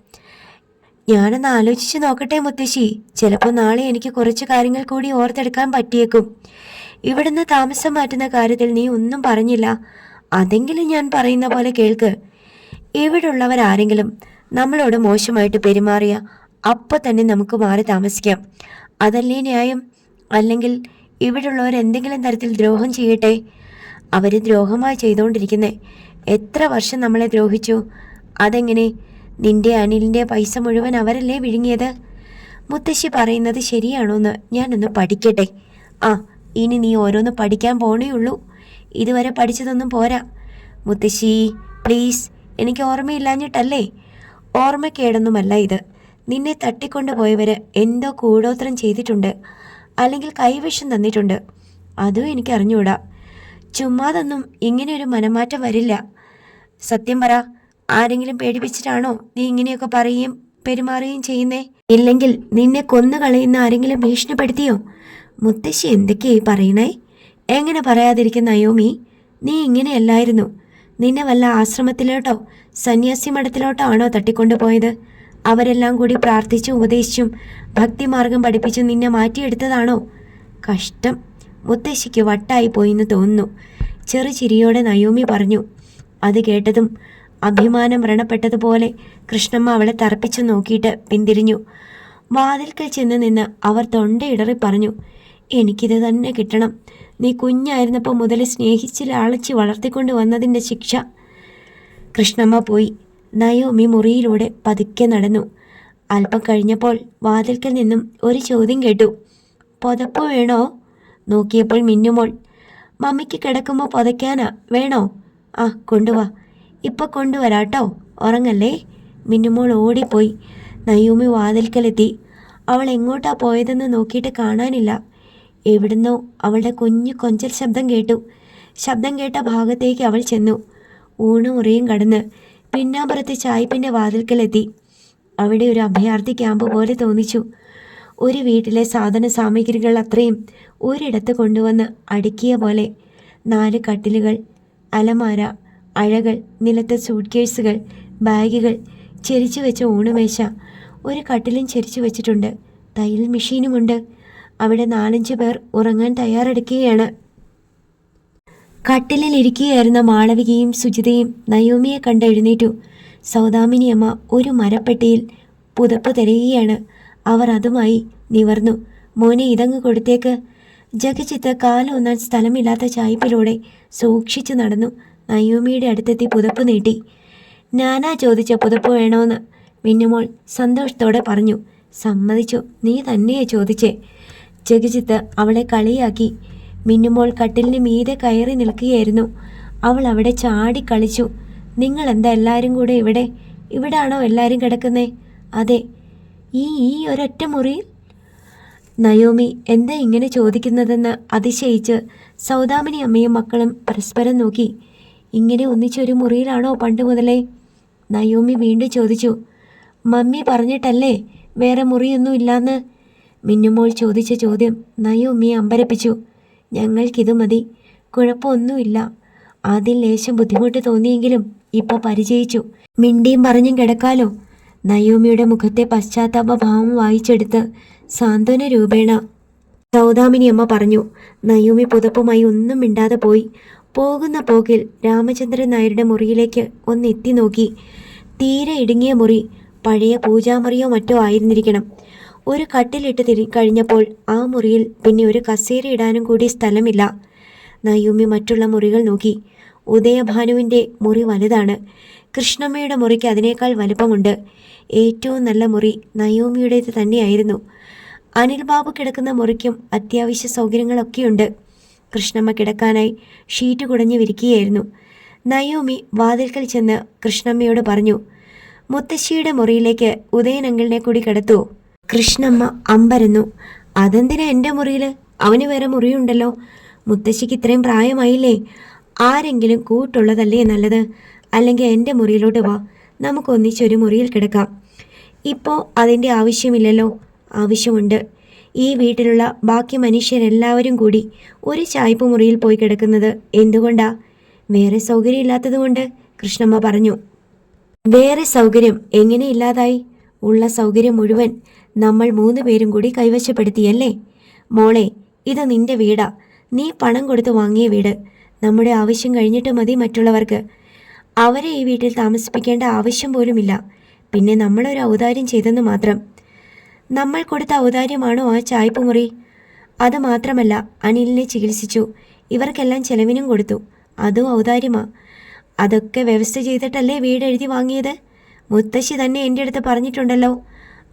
ഞാനൊന്ന് ആലോചിച്ച് നോക്കട്ടെ മുത്തശ്ശി. ചിലപ്പോൾ നാളെ എനിക്ക് കുറച്ച് കാര്യങ്ങൾ കൂടി ഓർത്തെടുക്കാൻ പറ്റിയേക്കും. ഇവിടുന്ന് താമസം മാറ്റുന്ന കാര്യത്തിൽ നീ ഒന്നും പറഞ്ഞില്ല. അതെങ്കിലും ഞാൻ പറയുന്ന പോലെ കേൾക്ക്. ഇവിടുള്ളവരാരെങ്കിലും നമ്മളോട് മോശമായിട്ട് പെരുമാറിയ അപ്പോൾ തന്നെ നമുക്ക് മാറി താമസിക്കാം. അതല്ലേ ന്യായം? അല്ലെങ്കിൽ ഇവിടെയുള്ളവർ എന്തെങ്കിലും തരത്തിൽ ദ്രോഹം ചെയ്യട്ടെ? അവർ ദ്രോഹമായി ചെയ്തുകൊണ്ടിരിക്കുന്നേ എത്ര വർഷം നമ്മളെ ദ്രോഹിച്ചു? അതെങ്ങനെ? നിന്റെ അനിലിന്റെ പൈസ മുഴുവൻ അവരല്ലേ വിഴുങ്ങിയത്? മുത്തശ്ശി പറയുന്നത് ശരിയാണോന്ന് ഞാനൊന്ന് പഠിക്കട്ടെ. ആ ഇനി നീ ഓരോന്ന് പഠിക്കാൻ പോണേ ഉള്ളൂ. ഇതുവരെ പഠിച്ചതൊന്നും പോരാ. മുത്തശ്ശി പ്ലീസ് എനിക്ക് ഓർമ്മയില്ലാഞ്ഞിട്ടല്ലേ? ഓർമ്മക്കേടൊന്നുമല്ല ഇത്. നിന്നെ തട്ടിക്കൊണ്ടുപോയവർ എന്തോ കൂടോത്രം ചെയ്തിട്ടുണ്ട്. അല്ലെങ്കിൽ കൈവശം തന്നിട്ടുണ്ട്. അതും എനിക്ക് ചുമ്മാതൊന്നും ഇങ്ങനെ ഒരു മനമാറ്റം വരില്ല. സത്യം പറ ആരെങ്കിലും പേടിപ്പിച്ചിട്ടാണോ നീ ഇങ്ങനെയൊക്കെ പറയുകയും പെരുമാറുകയും ചെയ്യുന്നേ? ഇല്ലെങ്കിൽ നിന്നെ കൊന്നു കളയുന്ന ആരെങ്കിലും ഭീഷണിപ്പെടുത്തിയോ? മുത്തശ്ശി എന്തൊക്കെയായി പറയണേ? എങ്ങനെ പറയാതിരിക്കുന്ന അയോമി നീ ഇങ്ങനെയല്ലായിരുന്നു. നിന്നെ വല്ല ആശ്രമത്തിലോട്ടോ സന്യാസി മഠത്തിലോട്ടോ ആണോ തട്ടിക്കൊണ്ടുപോയത്? അവരെല്ലാം കൂടി പ്രാർത്ഥിച്ചും ഉപദേശിച്ചും ഭക്തിമാർഗം പഠിപ്പിച്ചും നിന്നെ മാറ്റിയെടുത്തതാണോ? കഷ്ടം. മുത്തശ്ശിക്ക് വട്ടായി പോയിന്ന് തോന്നുന്നു. ചെറു ചിരിയോടെ നയോമി പറഞ്ഞു അത് കേട്ടതും അഭിമാനം വ്രണപ്പെട്ടതുപോലെ കൃഷ്ണമ്മ അവളെ തറപ്പിച്ചു നോക്കിയിട്ട് പിന്തിരിഞ്ഞു. വാതിൽക്കൽ ചെന്ന് നിന്ന് അവർ തൊണ്ടയിടറി പറഞ്ഞു എനിക്കിത് തന്നെ കിട്ടണം. നീ കുഞ്ഞായിരുന്നപ്പോൾ മുതൽ സ്നേഹിച്ച് ലാളിച്ച് വളർത്തിക്കൊണ്ട് വന്നതിന്റെ ശിക്ഷ. കൃഷ്ണമ്മ പോയി. നയോമി മുറിയിലൂടെ പതുക്കെ നടന്നു. അല്പം കഴിഞ്ഞപ്പോൾ വാതിൽക്കൽ നിന്നും ഒരു ചോദ്യം കേട്ടു. പുതപ്പ് വേണോ? നോക്കിയപ്പോൾ മിന്നുമോൾ. മമ്മിക്ക് കിടക്കുമ്പോൾ പുതയ്ക്കാനാ. വേണോ? ആ കൊണ്ടുവാ. ഇപ്പൊ കൊണ്ടുവരാട്ടോ. ഉറങ്ങല്ലേ? മിന്നുമോൾ ഓടിപ്പോയി. നയൂമി വാതിൽക്കലെത്തി. അവൾ എങ്ങോട്ടാ പോയതെന്ന് നോക്കിയിട്ട് കാണാനില്ല. എവിടുന്നോ അവളുടെ കുഞ്ഞു കൊഞ്ചൽ ശബ്ദം കേട്ടു. ശബ്ദം കേട്ട ഭാഗത്തേക്ക് അവൾ ചെന്നു. ഊണുമുറിയും കടന്ന് പിന്നാമ്പുറത്തെ ചായ്പിന്റെ വാതിൽക്കലെത്തി. അവിടെ ഒരു അഭയാർത്ഥി ക്യാമ്പ് പോലെ തോന്നിച്ചു. ഒരു വീട്ടിലെ സാധന സാമഗ്രികൾ അത്രയും ഒരിടത്ത് കൊണ്ടുവന്ന് അടുക്കിയ പോലെ നാല് കട്ടിലുകൾ അലമാര അഴകൾ നിലത്തെ സൂട്ട് കേസുകൾ ബാഗുകൾ ചെരിച്ചു വെച്ച ഊണുമേശ ഒരു കട്ടിലും ചെരിച്ചു വെച്ചിട്ടുണ്ട്. തയ്യൽ മെഷീനുമുണ്ട്. അവിടെ നാലഞ്ച് പേർ ഉറങ്ങാൻ തയ്യാറെടുക്കുകയാണ്. കട്ടിലിൽ ഇരിക്കുകയായിരുന്ന മാളവികയും സുജിതയും നയോമിയെ കണ്ടെഴുന്നേറ്റു സൗദാമിനി അമ്മ ഒരു മരപ്പെട്ടിയിൽ പുതപ്പ് തിരയുകയാണ്. അവർ അതുമായി നിവർന്നു. മോനെ ഇതങ്ങ് കൊടുത്തേക്ക്. ജഗജിത്ത് കാലൊന്നാൻ സ്ഥലമില്ലാത്ത ചായ്പിലൂടെ സൂക്ഷിച്ചു നടന്നു. നയോമിയുടെ അടുത്തെത്തി പുതപ്പ് നീട്ടി. നാനാ ചോദിച്ച പുതപ്പ് വേണോന്ന്. മിന്നുമോൾ സന്തോഷത്തോടെ പറഞ്ഞു. സമ്മതിച്ചു. നീ തന്നെയാ ചോദിച്ചേ. ജഗജിത്ത് അവളെ കളിയാക്കി. മിന്നുമോൾ കട്ടിലിന് മീതെ കയറി നിൽക്കുകയായിരുന്നു. അവൾ അവിടെ ചാടി കളിച്ചു. നിങ്ങൾ എന്താ എല്ലാവരും കൂടെ ഇവിടെ? ഇവിടാണോ എല്ലാവരും കിടക്കുന്നേ? അതെ. ഈ ഈ ഒരൊറ്റ മുറിയിൽ? നയോമി എന്താ ഇങ്ങനെ ചോദിക്കുന്നതെന്ന് അതിശയിച്ച് സൗദാമിനി അമ്മയും മക്കളും പരസ്പരം നോക്കി. ഇങ്ങനെ ഒന്നിച്ചൊരു മുറിയിലാണോ പണ്ട് മുതലേ? നയോമി വീണ്ടും ചോദിച്ചു. മമ്മി പറഞ്ഞിട്ടല്ലേ വേറെ മുറിയൊന്നും ഇല്ലാന്ന്? മിന്നുമോൾ ചോദിച്ച ചോദ്യം നയോമിയെ അമ്പരപ്പിച്ചു. ഞങ്ങൾക്കിത് മതി. കുഴപ്പമൊന്നുമില്ല. ആദ്യം ലേശം ബുദ്ധിമുട്ട് തോന്നിയെങ്കിലും ഇപ്പോൾ പരിചയിച്ചു. മിണ്ടിയും പറഞ്ഞും കിടക്കാലോ. നയോമിയുടെ മുഖത്തെ പശ്ചാത്താപ ഭാവം വായിച്ചെടുത്ത് സാന്ത്വന രൂപേണ സൗദാമിനി അമ്മ പറഞ്ഞു നയോമി പുതപ്പുമായി ഒന്നും മിണ്ടാതെ പോയി. പോകുന്ന പോക്കിൽ രാമചന്ദ്രൻ നായരുടെ മുറിയിലേക്ക് ഒന്ന് എത്തി നോക്കി. തീരെ ഇടുങ്ങിയ മുറി പഴയ പൂജാമുറിയോ മറ്റോ ആയിരുന്നിരിക്കണം. ഒരു കട്ടിലിട്ട് തിരി കഴിഞ്ഞപ്പോൾ ആ മുറിയിൽ പിന്നെ ഒരു കസേര ഇടാനും കൂടി സ്ഥലമില്ല. നയൂമി മറ്റുള്ള മുറികൾ നോക്കി. ഉദയഭാനുവിന്റെ മുറി വലുതാണ്. കൃഷ്ണമ്മയുടെ മുറിക്ക് അതിനേക്കാൾ വലുപ്പമുണ്ട്. ഏറ്റവും നല്ല മുറി നയോമിയുടേത് തന്നെയായിരുന്നു. അനിൽ ബാബു കിടക്കുന്ന മുറിക്കും അത്യാവശ്യ സൗകര്യങ്ങളൊക്കെയുണ്ട്. കൃഷ്ണമ്മ കിടക്കാനായി ഷീറ്റ് കുടഞ്ഞു വിരിക്കുകയായിരുന്നു. നയോമി വാതിൽക്കൽ ചെന്ന് കൃഷ്ണമ്മയോട് പറഞ്ഞു മുത്തശ്ശിയുടെ മുറിയിലേക്ക് ഉദയനങ്കിളിനെ കൂടി കിടത്തുവോ കൃഷ്ണമ്മ അമ്പരന്നു. അതെന്തിനാ എന്റെ മുറിയിൽ അവന് വേറെ മുറിയുണ്ടല്ലോ. മുത്തശ്ശിക്ക് ഇത്രയും പ്രായമായില്ലേ? ആരെങ്കിലും കൂട്ടുള്ളതല്ലേ നല്ലത്? അല്ലെങ്കിൽ എന്റെ മുറിയിലോട്ട് വാ. നമുക്ക് ഒന്നിച്ചൊരു മുറിയിൽ കിടക്കാം. ഇപ്പോൾ അതിന്റെ ആവശ്യമില്ലല്ലോ. ആവശ്യമുണ്ട്. ഈ വീട്ടിലുള്ള ബാക്കി മനുഷ്യരെല്ലാവരും കൂടി ഒരു ചായ്പ് മുറിയിൽ പോയി കിടക്കുന്നത് എന്തുകൊണ്ടാ? വേറെ സൗകര്യമില്ലാത്തതുകൊണ്ട് കൃഷ്ണമ്മ പറഞ്ഞു. വേറെ സൗകര്യം എങ്ങനെ ഇല്ലാതായി? ഉള്ള സൗകര്യം മുഴുവൻ നമ്മൾ മൂന്ന് പേരും കൂടി കൈവശപ്പെടുത്തിയല്ലേ? മോളെ ഇത് നിന്റെ വീടാ. നീ പണം കൊടുത്ത് വാങ്ങിയ വീട്. നമ്മുടെ ആവശ്യം കഴിഞ്ഞിട്ട് മതി മറ്റുള്ളവർക്ക്. അവരെ ഈ വീട്ടിൽ താമസിപ്പിക്കേണ്ട ആവശ്യം പോലുമില്ല. പിന്നെ നമ്മളൊരു ഔദാര്യം ചെയ്തെന്ന് മാത്രം. നമ്മൾ കൊടുത്ത ഔദാര്യമാണോ ആ ചായ്പ് മുറി? അത് മാത്രമല്ല അനിലിനെ ചികിത്സിച്ചു. ഇവർക്കെല്ലാം ചെലവിനും കൊടുത്തു. അതും ഔദാര്യമാ. അതൊക്കെ വ്യവസ്ഥ ചെയ്തിട്ടല്ലേ വീട് എഴുതി വാങ്ങിയത്? മുത്തശ്ശി തന്നെ എന്റെ അടുത്ത് പറഞ്ഞിട്ടുണ്ടല്ലോ.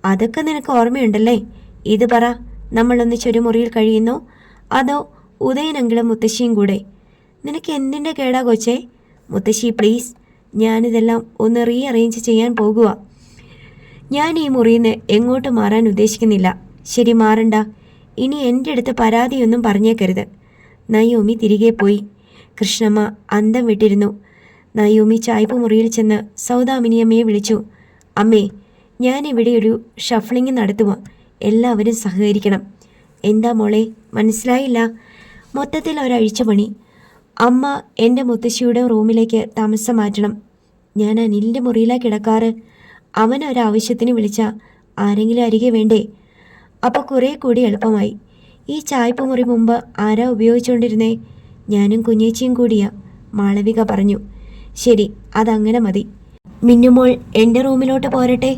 അതൊക്കെ നിനക്ക് ഓർമ്മയുണ്ടല്ലേ? ഇത് പറ നമ്മളൊന്നിച്ചൊരു മുറിയിൽ കഴിയുന്നു. അതോ ഉദയനെങ്കിലും മുത്തശ്ശിയും കൂടെ. നിനക്ക് എന്തിന്റെ കേടാ കൊച്ചേ? മുത്തശ്ശി പ്ലീസ് ഞാനിതെല്ലാം ഒന്ന് റീ അറേഞ്ച് ചെയ്യാൻ പോകുക ഞാൻ ഈ മുറിയിൽ നിന്ന് എങ്ങോട്ട് മാറാൻ ഉദ്ദേശിക്കുന്നില്ല. ശരി മാറണ്ട. ഇനി എന്റെ അടുത്ത് പരാതിയൊന്നും പറഞ്ഞേക്കരുത്. നയോമി തിരികെ പോയി. കൃഷ്ണമ്മ അന്തം വിട്ടിരുന്നു. നയോമി ചായ്പ മുറിയിൽ ചെന്ന് സൗദാമിനിയമ്മയെ വിളിച്ചു. അമ്മേ ഞാൻ ഇവിടെ ഒരു ഷഫ്ലിംഗ് നടത്തുക എല്ലാവരും സഹകരിക്കണം. എന്താ മോളെ മനസ്സിലായില്ല? മൊത്തത്തിൽ ഒരഴിച്ച പണി. അമ്മ എന്റെ മുത്തശ്ശിയുടെ റൂമിലേക്ക് താമസം മാറ്റണം. ഞാൻ അനിലിന്റെ മുറിയിലാണ് കിടക്കാറ്. അവൻ ഒരാവശ്യത്തിന് വിളിച്ച ആരെങ്കിലും അരികെ വേണ്ടേ? അപ്പോൾ കുറേ കൂടി എളുപ്പമായി. ഈ ചായ്പ മുറി മുമ്പ് ആരാ ഉപയോഗിച്ചുകൊണ്ടിരുന്നേ ഞാനും കുഞ്ഞേച്ചിയും കൂടിയാ മാളവിക പറഞ്ഞു. ശരി അതങ്ങനെ മതി. മിന്നുമോൾ എന്റെ റൂമിലോട്ട് പോരട്ടെ?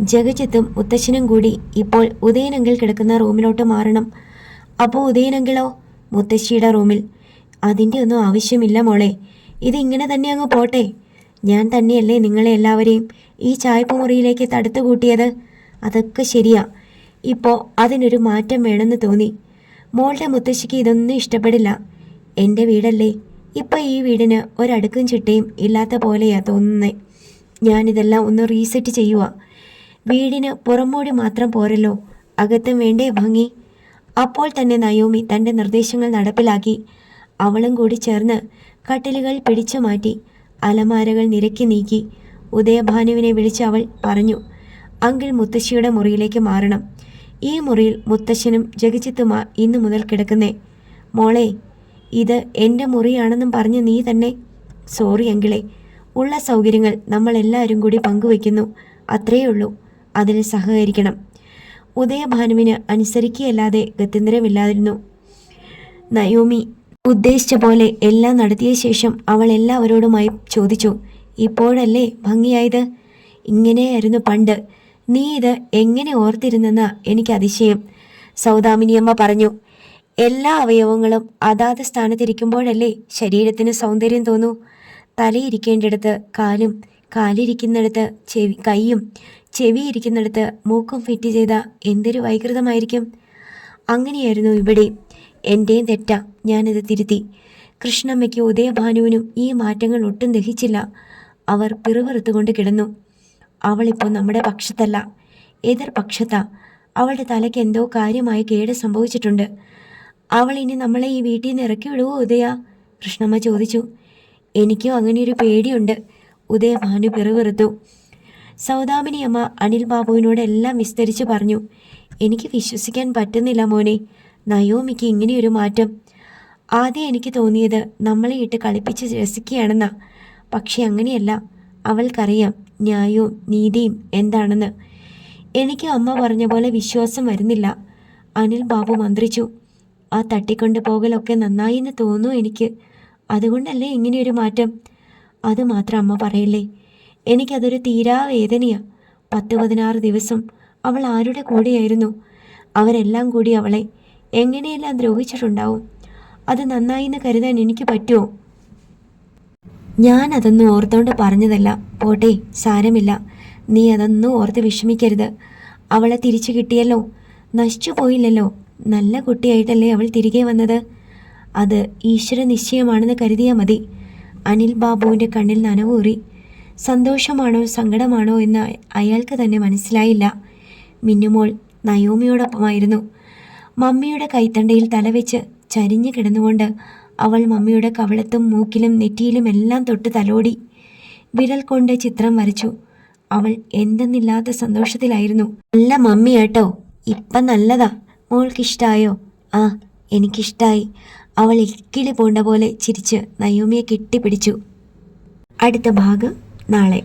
ജഗജിത്തും മുത്തശ്ശനും കൂടി ഇപ്പോൾ ഉദയനങ്കിൽ കിടക്കുന്ന റൂമിലോട്ട് മാറണം. അപ്പോൾ ഉദയനങ്കിളോ? മുത്തശ്ശിയുടെ റൂമിൽ. അതിന്റെ ഒന്നും ആവശ്യമില്ല മോളെ. ഇതിങ്ങനെ തന്നെ അങ്ങ് പോട്ടെ. ഞാൻ തന്നെയല്ലേ നിങ്ങളെ എല്ലാവരെയും ഈ ചായ്പ മുറിയിലേക്ക് തടുത്തു കൂട്ടിയത്? അതൊക്കെ ശരിയാ. ഇപ്പോൾ അതിനൊരു മാറ്റം വേണമെന്ന് തോന്നി. മോളുടെ മുത്തശ്ശിക്ക് ഇതൊന്നും ഇഷ്ടപ്പെടില്ല. എന്റെ വീടല്ലേ? ഇപ്പം ഈ വീടിന് ഒരടുക്കും ചിട്ടയും ഇല്ലാത്ത പോലെയാ തോന്നുന്നത് ഞാനിതെല്ലാം ഒന്ന് റീസെറ്റ് ചെയ്യുക വീടിന് പുറമോടി മാത്രം പോരല്ലോ. അകത്തും വേണ്ടേ ഭംഗി. അപ്പോൾ തന്നെ നയോമി തന്റെ നിർദ്ദേശങ്ങൾ നടപ്പിലാക്കി. അവളും കൂടി ചേർന്ന് കട്ടിലുകൾ പിടിച്ചു മാറ്റി അലമാരകൾ നിരക്കി നീക്കി. ഉദയഭാനുവിനെ വിളിച്ച് അവൾ പറഞ്ഞു അങ്കിൾ മുത്തശ്ശിയുടെ മുറിയിലേക്ക് മാറണം. ഈ മുറിയിൽ മുത്തശ്ശനും ജഗിച്ചിത്തുമാ ഇന്നു മുതൽ കിടക്കുന്നേ. മോളെ ഇത് എന്റെ മുറിയാണെന്നും പറഞ്ഞ് നീ തന്നെ സോറി അങ്കിളെ ഉള്ള സൗകര്യങ്ങൾ നമ്മൾ എല്ലാവരും കൂടി പങ്കുവെക്കുന്നു അത്രയേ ഉള്ളൂ. അതിൽ സഹകരിക്കണം. ഉദയഭാനുവിന് അനുസരിക്കുകയല്ലാതെ ഗത്യന്തരമില്ലാതിരുന്നു. നയോമി ഉദ്ദേശിച്ച പോലെ എല്ലാം നടത്തിയ ശേഷം അവൾ എല്ലാവരോടുമായി ചോദിച്ചു ഇപ്പോഴല്ലേ ഭംഗിയായത്? ഇങ്ങനെയായിരുന്നു പണ്ട്. നീ ഇത് എങ്ങനെ ഓർത്തിരുന്നെന്ന എനിക്ക് അതിശയം സൗദാമിനിയമ്മ പറഞ്ഞു. എല്ലാ അവയവങ്ങളും അതാത് സ്ഥാനത്തിരിക്കുമ്പോഴല്ലേ ശരീരത്തിന് സൗന്ദര്യം തോന്നൂ? തലയിരിക്കേണ്ടിടത്ത് കാലും കാലിരിക്കുന്നിടത്ത് ചെവി കൈയും ചെവി ഇരിക്കുന്നിടത്ത് മൂക്കും ഫിറ്റ് ചെയ്ത എന്തൊരു വൈകൃതമായിരിക്കും? അങ്ങനെയായിരുന്നു ഇവിടെ. എന്റെയും തെറ്റ ഞാനിത് തിരുത്തി. കൃഷ്ണമ്മയ്ക്ക് ഉദയഭാനുവിനും ഈ മാറ്റങ്ങൾ ഒട്ടും ദഹിച്ചില്ല. അവർ പിറുപിറുത്തുകൊണ്ട് കിടന്നു. അവളിപ്പോൾ നമ്മുടെ പക്ഷത്തല്ല. എതിർ പക്ഷത്താ. അവളുടെ തലയ്ക്ക് എന്തോ കാര്യമായ കേട് സംഭവിച്ചിട്ടുണ്ട്. അവൾ ഇനി നമ്മളെ ഈ വീട്ടിൽ നിന്ന് ഇറക്കി വിടുവോ ഉദയ? കൃഷ്ണമ്മ ചോദിച്ചു. എനിക്കും അങ്ങനെയൊരു പേടിയുണ്ട്. ഉദയഭാനു പിറുപിറുത്തു. സൗദാമിനി അമ്മ അനിൽ ബാബുവിനോട് എല്ലാം വിസ്തരിച്ച് പറഞ്ഞു എനിക്ക് വിശ്വസിക്കാൻ പറ്റുന്നില്ല മോനെ. നയോമിക്ക് ഇങ്ങനെയൊരു മാറ്റം. ആദ്യം എനിക്ക് തോന്നിയത് നമ്മളെ ഇട്ട് കളിപ്പിച്ച് രസിക്കുകയാണെന്നാ. പക്ഷെ അങ്ങനെയല്ല. അവൾക്കറിയാം ന്യായവും നീതിയും എന്താണെന്ന്. എനിക്ക് അമ്മ പറഞ്ഞ പോലെ വിശ്വാസം വരുന്നില്ല. അനിൽ ബാബു മന്ത്രിച്ചു ആ തട്ടിക്കൊണ്ട് പോകലൊക്കെ നന്നായി എന്ന് തോന്നുന്നു എനിക്ക്. അതുകൊണ്ടല്ലേ ഇങ്ങനെയൊരു മാറ്റം? അത് മാത്രം അമ്മ പറയില്ലേ. എനിക്കതൊരു തീരാ വേദനയാ പത്ത് പതിനാറ് ദിവസം അവൾ ആരുടെ കൂടെയായിരുന്നു? അവരെല്ലാം കൂടി അവളെ എങ്ങനെയെല്ലാം ദ്രോഹിച്ചിട്ടുണ്ടാവും? അത് നന്നായി എന്ന് കരുതാൻ എനിക്ക് പറ്റുമോ ഞാൻ അതൊന്നും ഓർത്തോണ്ട് പറഞ്ഞതല്ല. പോട്ടെ സാരമില്ല. നീ അതൊന്നും ഓർത്ത് വിഷമിക്കരുത്. അവളെ തിരിച്ചു കിട്ടിയല്ലോ. നശിച്ചു പോയില്ലല്ലോ. നല്ല കുട്ടിയായിട്ടല്ലേ അവൾ തിരികെ വന്നത്? അത് ഈശ്വര നിശ്ചയമാണെന്ന് കരുതിയാൽ മതി. അനിൽ ബാബുവിന്റെ കണ്ണിൽ നനവൂറി സന്തോഷമാണോ സങ്കടമാണോ എന്ന് അയാൾക്ക് തന്നെ മനസ്സിലായില്ല. മിന്നുമോൾ നയോമിയോടൊപ്പമായിരുന്നു. മമ്മിയുടെ കൈത്തണ്ടയിൽ തലവെച്ച് ചരിഞ്ഞു കിടന്നുകൊണ്ട് അവൾ മമ്മിയുടെ കവളത്തും മൂക്കിലും നെറ്റിയിലും എല്ലാം തൊട്ട് തലോടി. വിരൽ കൊണ്ട് ചിത്രം വരച്ചു. അവൾ എന്തെന്നില്ലാത്ത സന്തോഷത്തിലായിരുന്നു. നല്ല മമ്മി കേട്ടോ ഇപ്പം നല്ലതാ. മോൾക്കിഷ്ടായോ? ആ എനിക്കിഷ്ടായി. അവൾ ഇക്കിളി പോണ്ട പോലെ ചിരിച്ച് നയോമിയെ കെട്ടിപ്പിടിച്ചു. അടുത്ത ഭാഗം. 那里。